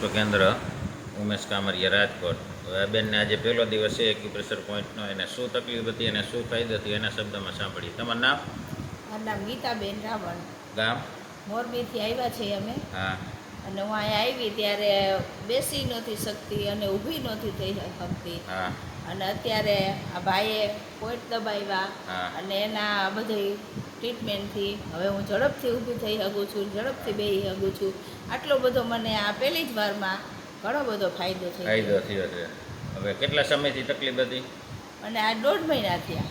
તો કેન્દ્ર ઉમેશ કામરિયા રાજકોટ. હવે આ બેનને આજે પહેલો દિવસ છે એક્યુપ્રેશર પોઈન્ટનો. એને શું તકલીફ હતી અને શું ફાયદો હતી એના શબ્દમાં સાંભળી તમારું નામ? મારું નામ ગીતાબેન રાવણ ગામ? મોરબીથી આવ્યા છીએ અમે. હા. અને હું અહીંયા આવી ત્યારે બેસી નહોતી શકતી અને ઊભી નહોતી થઈ શકતી. અને અત્યારે આ ભાઈએ પોઈન્ટ દબાવ્યા અને એના બધી ટ્રીટમેન્ટથી હવે હું ઝડપથી ઊભી થઈ શકું છું ઝડપથી બેસી શકું છું. આટલો બધો મને આ પહેલી જ વારમાં ઘણો બધો ફાયદો થયો. ફાયદો થયો છે. હવે કેટલા સમયથી તકલીફ હતી? અને આ દોઢ મહિના થયા.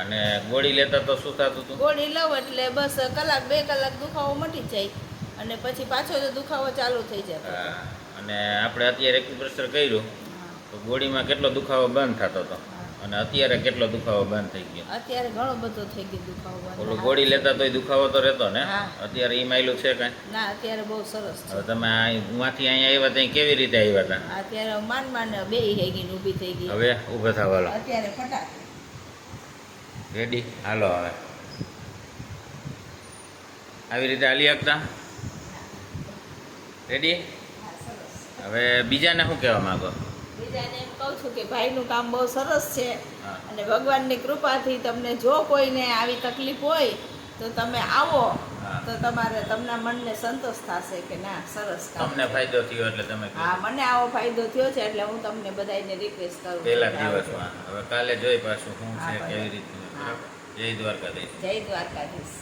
અને ગોળી લેતા તો શું થતું હતું? ગોળી લઉં એટલે બસ કલાક બે કલાક દુખાવો મટી જાય. અને પછી પાછો તો દુખાવો ચાલુ થઈ જાય અને આપણે અત્યારે એક્યુપ્રેશર કર્યું તો ગોળીમાં કેટલો દુખાવો બંધ થતો હતો અને અત્યારે કેટલો દુખાવો બંધ થઈ ગયો? અત્યારે ઘણો બધો થઈ ગયો દુખાવો ઓલું ગોળી લેતા તોય દુખાવો તો રહેતો ને? હા. અત્યારે ઈ માયલું છે કઈ? ના અત્યારે બહુ સરસ હવે તમે માંથી અહીંયા આવ્યા ત્યાં કેવી રીતે આવ્યા હતા? અત્યારે માન માન બે થઈ ગઈ ઊભી થઈ ગઈ. હવે ઊભા થવા અત્યારે ફટાક. રેડી હાલો હવે. આવી રીતે હાલી શકતા રેડી હવે બીજાને શું કહેવા માંગો? બીજાને એમ કહું છું કે ભાઈનું કામ બહુ સરસ છે. અને ભગવાનની કૃપાથી તમને જો કોઈને આવી તકલીફ હોય તો તમે આવો તો તમારે તમારા મનને સંતોષ થશે કે ના સરસ કામ તમને ફાયદો થયો એટલે તમે હા મને આવો ફાયદો થયો છે એટલે હું તમને બધાને રિક્વેસ્ટ કરું પહેલા દિવસમાં. હવે કાલે જોઈ પાછું શું છે કેવી રીતનું જય દ્વારકાધીશ. જય દ્વારકાધીશ.